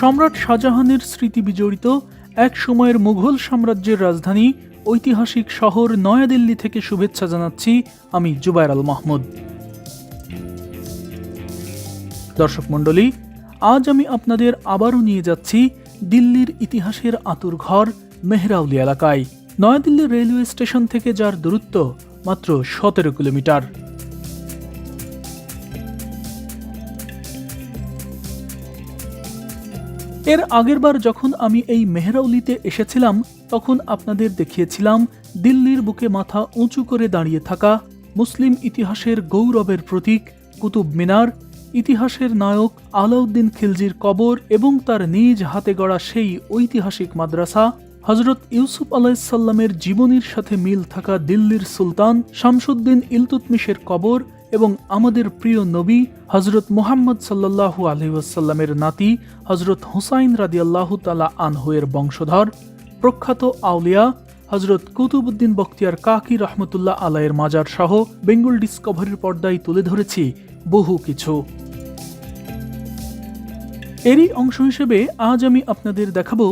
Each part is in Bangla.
সম্রাট শাহজাহানের স্মৃতি বিজড়িত এক সময়ের মুঘল সাম্রাজ্যের রাজধানী ঐতিহাসিক শহর নয়াদিল্লি থেকে শুভেচ্ছা জানাচ্ছি আমি জুবাইর আল মাহমুদ। দর্শক মণ্ডলী, আজ আমি আপনাদের আবারও নিয়ে যাচ্ছি দিল্লির ইতিহাসের আতুর ঘর মেহরাউলি এলাকায়। নয়াদিল্লি রেলওয়ে স্টেশন থেকে যার দূরত্ব মাত্র সতেরো কিলোমিটার। এর আগেরবার যখন আমি এই মেহরাউলিতে এসেছিলাম, তখন আপনাদের দেখিয়েছিলাম দিল্লির বুকে মাথা উঁচু করে দাঁড়িয়ে থাকা মুসলিম ইতিহাসের গৌরবের প্রতীক কুতুব মিনার, ইতিহাসের নায়ক আলাউদ্দিন খিলজির কবর এবং তার নিজ হাতে গড়া সেই ঐতিহাসিক মাদ্রাসা হজরত ইউসুফ আলাইসাল্লামের জীবনীর সাথে মিল থাকা দিল্লির সুলতান শামসুদ্দিন ইলতুতমিশের কবর এবং আমাদের প্রিয় নবী হজরত মুহাম্মদ সাল্লাহু আলহিউসাল্লামের নাতি হজরত হুসাইন রাদিয়াল্লাহু তালা আনহুয়ের বংশধর, প্রখ্যাত আউলিয়া হজরত কুতুবুদ্দিন বখতিয়ার কাকি রহমতুল্লাহ আলাইয়ের মাজার সহ বেঙ্গল ডিসকভারির পর্দায় তুলে ধরেছি বহু কিছু। এরই অংশ হিসেবে আজ আমি আপনাদের দেখাবো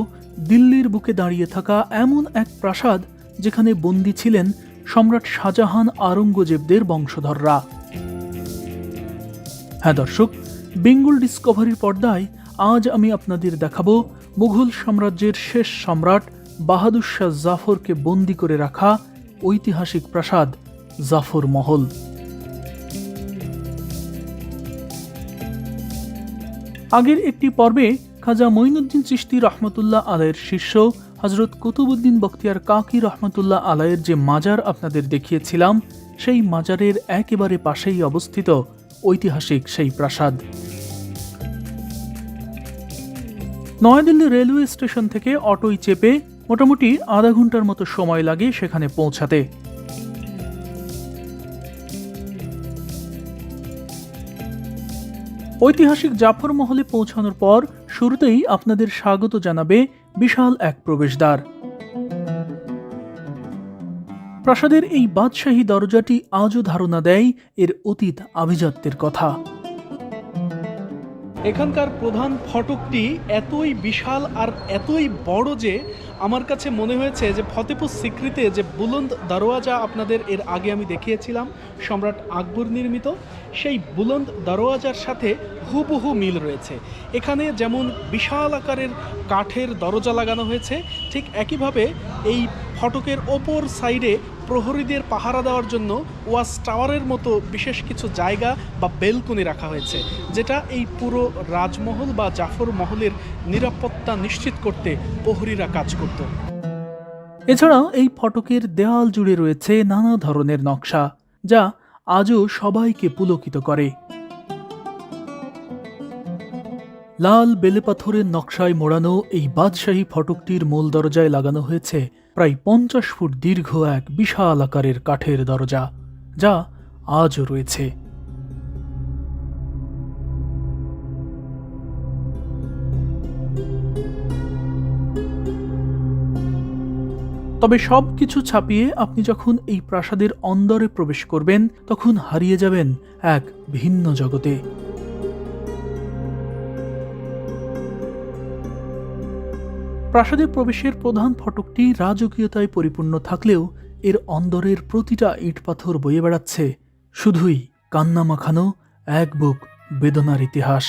দিল্লির বুকে দাঁড়িয়ে থাকা এমন এক প্রাসাদ যেখানে বন্দী ছিলেন সম্রাট শাহজাহান আরঙ্গজেবদের বংশধররা। হ্যাঁ দর্শক, বেঙ্গল ডিসকভারির পর্দায় আজ আমি আপনাদের দেখাবো মুঘল সাম্রাজ্যের শেষ সম্রাট বাহাদুর শাহ জাফরকে বন্দি করে রাখা ঐতিহাসিক প্রাসাদ জাফর মহল। আগের একটি পর্বে খাজা মঈনুদ্দিন চিশতি রহমতুল্লাহ আলাইয়ের শিষ্য হজরত কুতুবুদ্দিন বখতিয়ার কাকি রহমতুল্লাহ আলাইয়ের যে মাজার আপনাদের দেখিয়েছিলাম, সেই মাজারের একেবারে পাশেই অবস্থিত। ঐতিহাসিক সেই প্রাসাদ। নয়াদিল্লি রেলওয়ে স্টেশন থেকে অটোয় চেপে মোটামুটি আধা ঘণ্টার মতো সময় লাগে সেখানে পৌঁছাতে। ঐতিহাসিক জাফর মহলে পৌঁছানোর পর শুরুতেই আপনাদের স্বাগত জানাবে বিশাল এক প্রবেশদ্বার। প্রাসাদের এই বাদশাহী দরজাটি আজও ধারণা দেয় এর অতীত আভিজাত্যের কথা। এখানকার প্রধান ফটকটি এতই বিশাল আর এতই বড় যে আমার কাছে মনে হয়েছে যে ফতেপুর সিক্রিতে যে বুলন্দ দারোয়াজা আপনাদের এর আগে আমি দেখিয়েছিলাম, সম্রাট আকবর নির্মিত, সেই বুলন্দ দারোয়াজার সাথে হুবহু মিল রয়েছে। এখানে যেমন বিশাল আকারের কাঠের দরজা লাগানো হয়েছে, ঠিক একইভাবে এই ফটকের ওপর সাইডে প্রহরীদের পাহারা দেওয়ার জন্য ওয়াচ টাওয়ারের মতো বিশেষ কিছু জায়গা বা বেলকনি রাখা হয়েছে, যেটা এই পুরো রাজমহল বা জাফর মহলের নিরাপত্তা নিশ্চিত করতে প্রহরীরা কাজ করত। এছাড়া এই ফটকের দেওয়াল জুড়ে রয়েছে নানা ধরনের নকশা, যা আজও সবাইকে পুলকিত করে। লাল বেলেপাথরের নকশায় মোড়ানো এই বাদশাহী ফটকটির মূল দরজায় লাগানো হয়েছে প্রায় পঞ্চাশ ফুট দীর্ঘ এক বিশাল আকারের কাঠের দরজা, যা আজও রয়েছে। তবে সব কিছু ছাপিয়ে আপনি যখন এই প্রাসাদের অন্দরে প্রবেশ করবেন, তখন হারিয়ে যাবেন এক ভিন্ন জগতে। প্রাসাদে প্রবেশের প্রধান ফটকটি রাজকীয়তায় পরিপূর্ণ থাকলেও এর অন্দরের প্রতিটা ইট পাথর বয়ে বেড়াচ্ছে। শুধুই কান্না মাখানো এক বুক বেদনার ইতিহাস।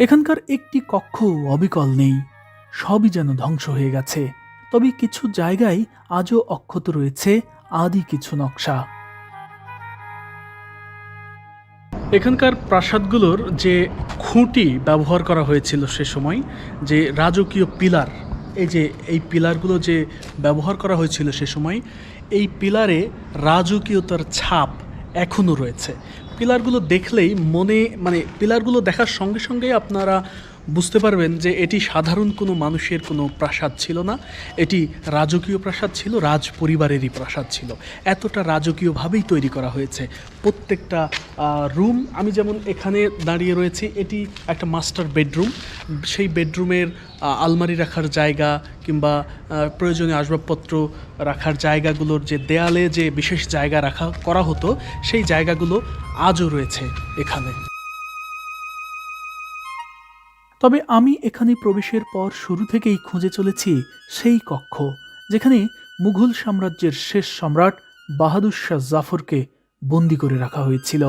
এখানকার একটি কক্ষ অবিকল নেই। সবই যেন ধ্বংস হয়ে গেছে। তবে কিছু জায়গায় আজও অক্ষত রয়েছে আদি কিছু নকশা। এখানকার প্রাসাদগুলোর যে খুঁটি ব্যবহার করা হয়েছিল সে সময়, যে রাজকীয় পিলার, এই যে, এই পিলারগুলো যে ব্যবহার করা হয়েছিল সে সময়, এই পিলারে রাজকীয়তার ছাপ এখনও রয়েছে। পিলারগুলো দেখলেই মনে মানে পিলারগুলো দেখার সঙ্গে সঙ্গে আপনারা বুঝতে পারবেন যে এটি সাধারণ কোনো মানুষের কোনো প্রাসাদ ছিল না। এটি রাজকীয় প্রাসাদ ছিল, রাজ পরিবারেরই প্রাসাদ ছিল। এতটা রাজকীয়ভাবেই তৈরি করা হয়েছে। প্রত্যেকটা রুম, আমি যেমন এখানে দাঁড়িয়ে রয়েছি, এটি একটা মাস্টার বেডরুম। সেই বেডরুমের আলমারি রাখার জায়গা কিংবা প্রয়োজনীয় আসবাবপত্র রাখার জায়গাগুলোর যে দেয়ালে যে বিশেষ জায়গা রাখা, করা হতো, সেই জায়গাগুলো আজও রয়েছে এখানে। তবে আমি এখানে প্রবেশের পর শুরু থেকেই খুঁজে চলেছি সেই কক্ষ, যেখানে মুঘল সাম্রাজ্যের শেষ সম্রাট বাহাদুর শাহ জাফরকে বন্দি করে রাখা হয়েছিল।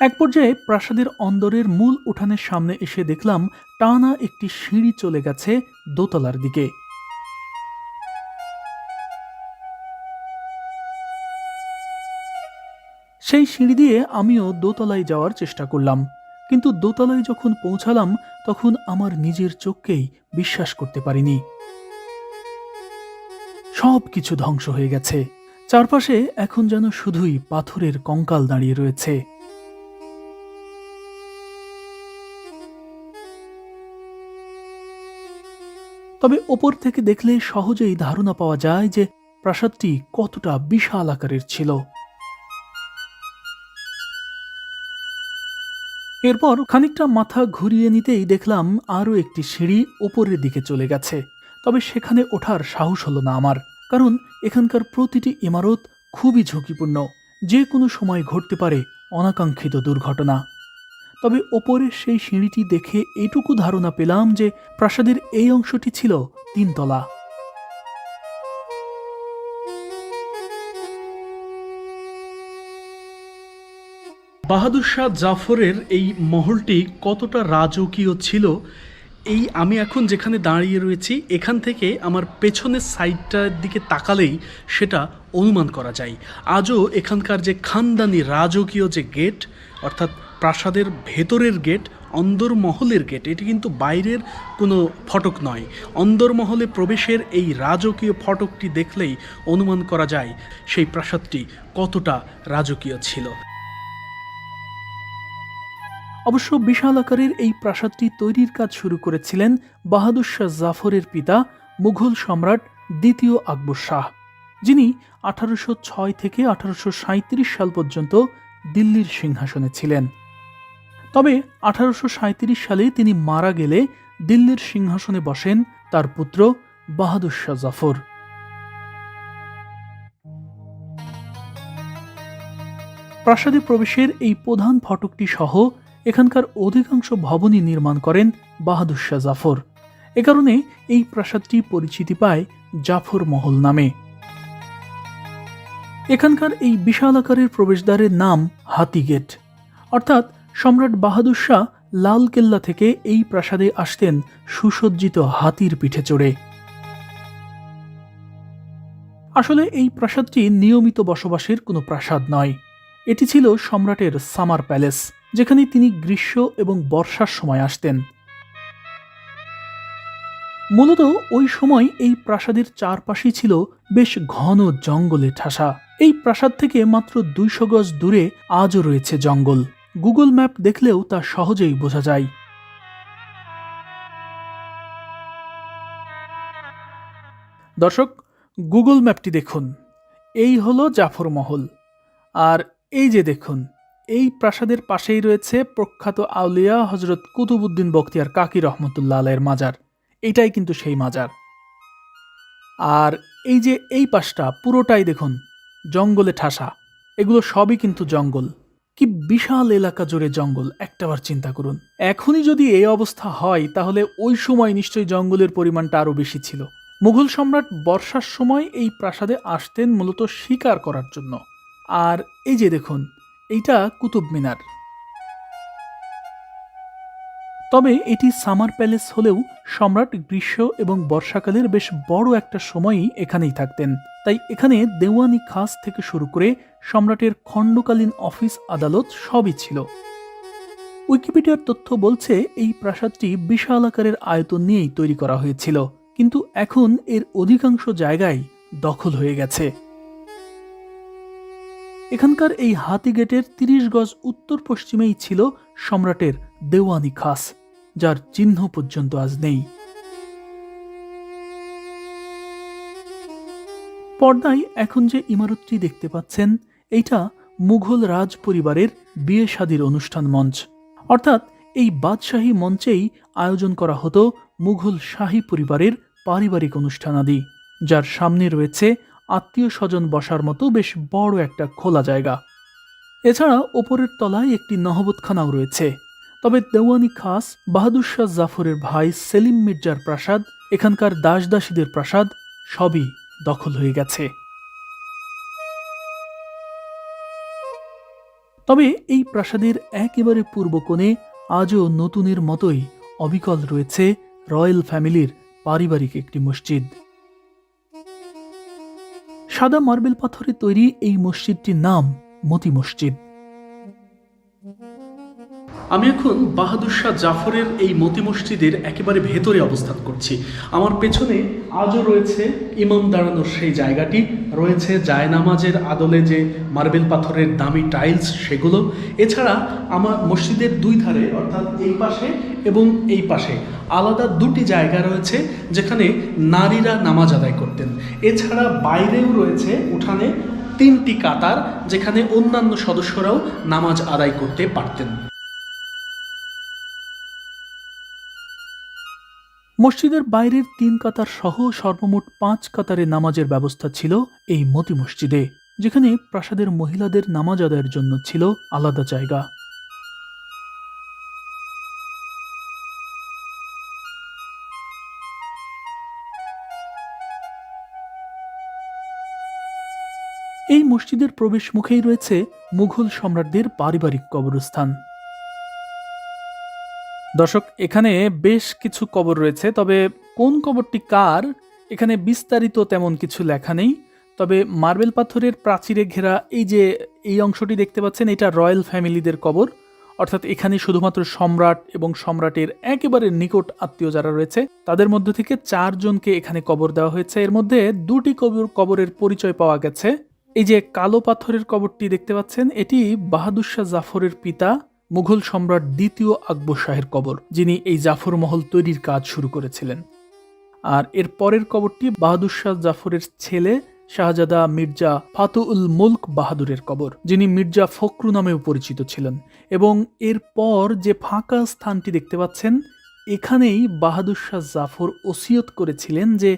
এক পর্যায়ে প্রাসাদের অন্দরের মূল উঠানের সামনে এসে দেখলাম টানা একটি সিঁড়ি চলে গেছে দোতলার দিকে। সেই সিঁড়ি দিয়ে আমিও দোতলায় যাওয়ার চেষ্টা করলাম। কিন্তু দোতলায় যখন পৌঁছালাম, তখন আমার নিজের চোখকেই বিশ্বাস করতে পারিনি। সব কিছু ধ্বংস হয়ে গেছে। চারপাশে এখন যেন শুধুই পাথরের কঙ্কাল দাঁড়িয়ে রয়েছে। তবে ওপর থেকে দেখলে সহজেই ধারণা পাওয়া যায় যে প্রাসাদটি কতটা বিশাল আকারের ছিল। এরপর খানিকটা মাথা ঘুরিয়ে নিতেই দেখলাম আরও একটি সিঁড়ি ওপরের দিকে চলে গেছে। তবে সেখানে ওঠার সাহস হলো না আমার, কারণ এখানকার প্রতিটি ইমারত খুবই ঝুঁকিপূর্ণ। যে কোনো সময় ঘটতে পারে অনাকাঙ্ক্ষিত দুর্ঘটনা। তবে ওপরের সেই সিঁড়িটি দেখে এটুকু ধারণা পেলাম যে প্রাসাদের এই অংশটি ছিল তিনতলা। বাহাদুর শাহ জাফরের এই মহলটি কতটা রাজকীয় ছিল, এই আমি এখন যেখানে দাঁড়িয়ে রয়েছি, এখান থেকে আমার পেছনের সাইডটার দিকে তাকালেই সেটা অনুমান করা যায়। আজও এখানকার যে খানদানি রাজকীয় যে গেট, অর্থাৎ প্রাসাদের ভেতরের গেট, অন্দরমহলের গেট, এটি কিন্তু বাইরের কোনো ফটক নয়। অন্দরমহলে প্রবেশের এই রাজকীয় ফটকটি দেখলেই অনুমান করা যায় সেই প্রাসাদটি কতটা রাজকীয় ছিল। অবশ্য বিশাল আকারের এই প্রাসাদটি তৈরির কাজ শুরু করেছিলেন বাহাদুর শাহ জাফরের পিতা মুঘল সম্রাট দ্বিতীয় আকবর শাহ, যিনি আঠারোশো ছয় থেকে আঠারোশো সাঁত্রিশ সাল পর্যন্ত দিল্লির সিংহাসনে ছিলেন। তবে আঠারোশো সাঁত্রিশ সালে তিনি মারা গেলে দিল্লির সিংহাসনে বসেন তার পুত্র বাহাদুর শাহ জাফর। প্রাসাদে প্রবেশের এই প্রধান ফটকটি সহ এখানকার অধিকাংশ ভবনই নির্মাণ করেন বাহাদুর শাহ জাফর। এ কারণে এই প্রাসাদটি পরিচিতি পায় জাফর মহল নামে। এখানকার এই বিশাল আকারের প্রবেশদ্বারের নাম হাতি গেট। অর্থাৎ সম্রাট বাহাদুর শাহ লাল কেল্লা থেকে এই প্রাসাদে আসতেন সুসজ্জিত হাতির পিঠে চড়ে। আসলে এই প্রাসাদটি নিয়মিত বসবাসের কোনো প্রাসাদ নয়। এটি ছিল সম্রাটের সামার প্যালেস। যেখানে তিনি গ্রীষ্ম এবং বর্ষার সময় আসতেন। মূলত ওই সময় এই প্রাসাদের চারপাশেই ছিল বেশ ঘন জঙ্গলে ঠাসা। এই প্রাসাদ থেকে মাত্র দুইশো গজ দূরে আজও রয়েছে জঙ্গল। গুগল ম্যাপ দেখলেও তা সহজেই বোঝা যায়। দর্শক, গুগল ম্যাপটি দেখুন। এই হলো জাফর মহল আর এই যে দেখুন এই প্রাসাদের পাশেই রয়েছে প্রখ্যাত আউলিয়া হজরত কুতুবুদ্দিন বখতিয়ার কাকি রহমতুল্লাহ আলের মাজার। এটাই কিন্তু সেই মাজার। আর এই যে এই পাশটা, পুরোটাই দেখুন, জঙ্গলে ঠাসা। এগুলো সবই কিন্তু জঙ্গল। কি বিশাল এলাকা জুড়ে জঙ্গল, একটাবার চিন্তা করুন। এখনই যদি এই অবস্থা হয়, তাহলে ওই সময় নিশ্চয়ই জঙ্গলের পরিমাণটা আরও বেশি ছিল। মুঘল সম্রাট বর্ষার সময় এই প্রাসাদে আসতেন মূলত শিকার করার জন্য। আর এই যে দেখুন এইটা কুতুব মিনার। তবে এটি সামার প্যালেস হলেও সম্রাট গ্রীষ্ম এবং বর্ষাকালের বেশ বড় একটা সময়ই এখানেই থাকতেন। তাই এখানে দেওয়ানি খাস থেকে শুরু করে সম্রাটের খণ্ডকালীন অফিস আদালত সবই ছিল। উইকিপিডিয়ার তথ্য বলছে, এই প্রাসাদটি বিশাল আকারের আয়তন নিয়েই তৈরি করা হয়েছিল, কিন্তু এখন এর অধিকাংশ জায়গায় দখল হয়ে গেছে। এখানকার এই হাতি গেটের তিরিশ গজ উত্তর পশ্চিমেই ছিল সম্রাটের দেওয়ানি খাস, যার চিহ্ন পর্যন্ত আজ নেই। পর্দায় এখন যে ইমারতটি দেখতে পাচ্ছেন, এইটা মুঘল রাজ পরিবারের বিয়ে শাদির অনুষ্ঠান মঞ্চ। অর্থাৎ এই বাদশাহী মঞ্চেই আয়োজন করা হতো মুঘল শাহী পরিবারের পারিবারিক অনুষ্ঠানাদি, যার সামনে রয়েছে আত্মীয় স্বজন বসার মতো বেশ বড় একটা খোলা জায়গা। এছাড়া ওপরের তলায় একটি নহবতখানাও রয়েছে। তবে দেওয়ানি খাস, বাহাদুর শাহ জাফরের ভাই সেলিম মির্জার প্রাসাদ, এখানকার দাসদাসীদের প্রাসাদ, সবই দখল হয়ে গেছে। তবে এই প্রাসাদের একেবারে পূর্ব কোণে আজও নতুনের মতোই অবিকল রয়েছে রয়্যাল ফ্যামিলির পারিবারিক একটি মসজিদ। সাদা মার্বেল পাথরে তৈরি এই মসজিদটির নাম মতি মসজিদ। আমি এখন বাহাদুর শাহ জাফরের এই মতি মসজিদের একেবারে ভেতরে অবস্থান করছি। আমার পেছনে আজও রয়েছে ইমাম দাঁড়ানোর সেই জায়গাটি, রয়েছে জায়নামাজের আদলে যে মার্বেল পাথরের দামি টাইলস সেগুলো। এছাড়া আমার মসজিদের দুই ধারে, অর্থাৎ এই পাশে এবং এই পাশে আলাদা দুটি জায়গা রয়েছে, যেখানে নারীরা নামাজ আদায় করতেন। এছাড়া বাইরেও রয়েছে উঠানে তিনটি কাতার, যেখানে অন্যান্য সদস্যরাও নামাজ আদায় করতে পারতেন। মসজিদের বাইরের তিন কাতার সহ সর্বমোট পাঁচ কাতারে নামাজের ব্যবস্থা ছিল এই মতি মসজিদে, যেখানে প্রাসাদের মহিলাদের নামাজ আদায়ের জন্য ছিল আলাদা জায়গা। এই মসজিদের প্রবেশ মুখেই রয়েছে মুঘল সম্রাটদের পারিবারিক কবরস্থান। দর্শক, এখানে বেশ কিছু কবর রয়েছে, তবে কোন কবরটি কার, এখানে বিস্তারিত তেমন কিছু লেখা নেই। তবে মার্বেল পাথরের প্রাচীরে ঘেরা এই যে, এই অংশটি দেখতে পাচ্ছেন, এটা রয়্যাল ফ্যামিলিদের কবর। অর্থাৎ এখানে শুধুমাত্র সম্রাট এবং সম্রাটের একেবারে নিকট আত্মীয় যারা রয়েছে, তাদের মধ্য থেকে চারজনকে এখানে কবর দেওয়া হয়েছে। এর মধ্যে দুটি কবর, কবরের পরিচয় পাওয়া গেছে। এই যে কালো পাথরের কবরটি দেখতে পাচ্ছেন, এটি বাহাদুর শাহ জাফরের পিতা মুঘল সম্রাট দ্বিতীয় আকবর শাহের কবর, যিনি এই জাফর মহল তৈরির কাজ শুরু করেছিলেন। আর এর পরের কবরটি বাহাদুর শাহ জাফরের ছেলে শাহজাদা মির্জা ফাতুউল মুলক বাহাদুরের কবর, যিনি মির্জা ফখরু নামেও পরিচিত ছিলেন। এবং এরপর যে ফাঁকা স্থানটি দেখতে পাচ্ছেন, এখানেই বাহাদুর শাহ জাফর ওসিয়ত করেছিলেন যে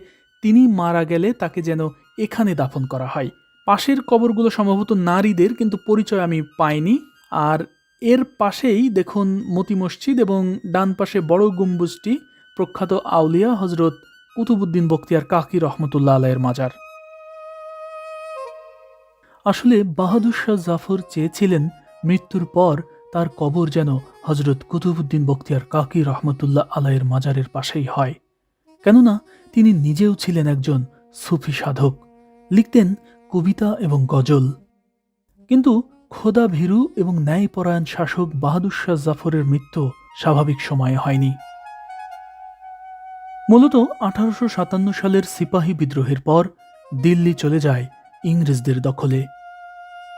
তিনি মারা গেলে তাকে যেন এখানে দাফন করা হয়। পাশের কবরগুলো সম্ভবত নারীদের, কিন্তু পরিচয় আমি পাইনি। আর এর পাশেই দেখুন মতি মসজিদ এবং ডান পাশে বড় গম্বুজটি প্রখ্যাত আউলিয়া হজরত কুতুবুদ্দিন বক্তিয়ার কাকি রহমতুল্লাহ আলাইয়ের মাজার। আসলে বাহাদুর শাহ জাফর চেয়েছিলেন মৃত্যুর পর তার কবর যেন হজরত কুতুবুদ্দিন বক্তিয়ার কাকি রহমতুল্লাহ আলাইয়ের মাজারের পাশেই হয়। কেননা তিনি নিজেও ছিলেন একজন সুফি সাধক। লিখতেন কবিতা এবং গজল। কিন্তু খোদা ভীরু এবং ন্যায়পরায়ণ শাসক বাহাদুর শাহ জাফরের মৃত্যু স্বাভাবিক সময়ে হয়নি। মূলত আঠারোশো সাতান্ন সালের সিপাহী বিদ্রোহের পর দিল্লি চলে যায় ইংরেজদের দখলে।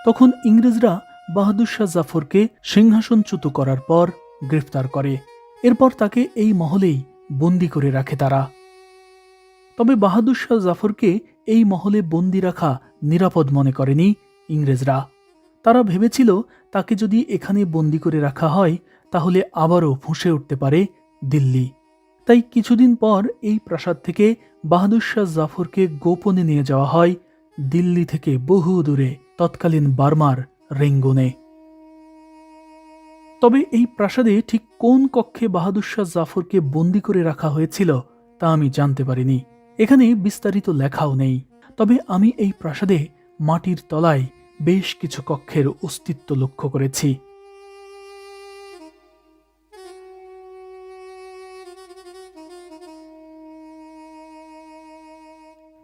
তখন ইংরেজরা বাহাদুর শাহ জাফরকে সিংহাসনচ্যুত করার পর গ্রেফতার করে। এরপর তাকে এই মহলেই বন্দি করে রাখে তারা। তবে বাহাদুর শাহ জাফরকে এই মহলে বন্দি রাখা নিরাপদ মনে করেনি ইংরেজরা। তারা ভেবেছিল তাকে যদি এখানে বন্দি করে রাখা হয়, তাহলে আবারও ফুঁসে উঠতে পারে দিল্লি। তাই কিছুদিন পর এই প্রাসাদ থেকে বাহাদুর শাহ জাফরকে গোপনে নিয়ে যাওয়া হয় দিল্লি থেকে বহু দূরে, তৎকালীন বার্মার রেঙ্গুনে। তবে এই প্রাসাদে ঠিক কোন কক্ষে বাহাদুর শাহ জাফরকে বন্দি করে রাখা হয়েছিল, তা আমি জানতে পারিনি। এখানে বিস্তারিত লেখাও নেই। তবে আমি এই প্রাসাদে মাটির তলায় বেশ কিছু কক্ষের অস্তিত্ব লক্ষ্য করেছি।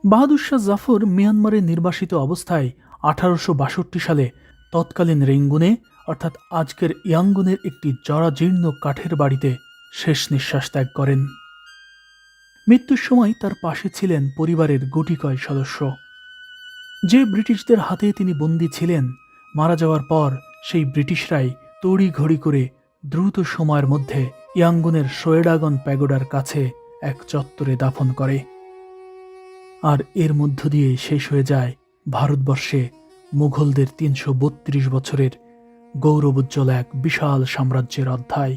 বাহাদুর শাহ জাফর মিয়ানমারে নির্বাসিত অবস্থায় আঠারোশ বাষট্টি সালে তৎকালীন রেঙ্গুনে, অর্থাৎ আজকের ইয়াঙ্গুনের একটি জরাজীর্ণ কাঠের বাড়িতে শেষ নিঃশ্বাস ত্যাগ করেন। মৃত্যুর সময় তার পাশে ছিলেন পরিবারের গুটিকয় সদস্য। যে ব্রিটিশদের হাতে তিনি বন্দী ছিলেন, মারা যাওয়ার পর সেই ব্রিটিশরাই তড়ি ঘড়ি করে দ্রুত সময়ের মধ্যে ইয়াঙ্গুনের সোয়েডাগন প্যাগোডার কাছে এক চত্বরে দাফন করে। আর এর মধ্য দিয়ে শেষ হয়ে যায় ভারতবর্ষে মুঘলদের তিনশো বত্রিশ বছরের গৌরবোজ্জ্বল এক বিশাল সাম্রাজ্যের অধ্যায়।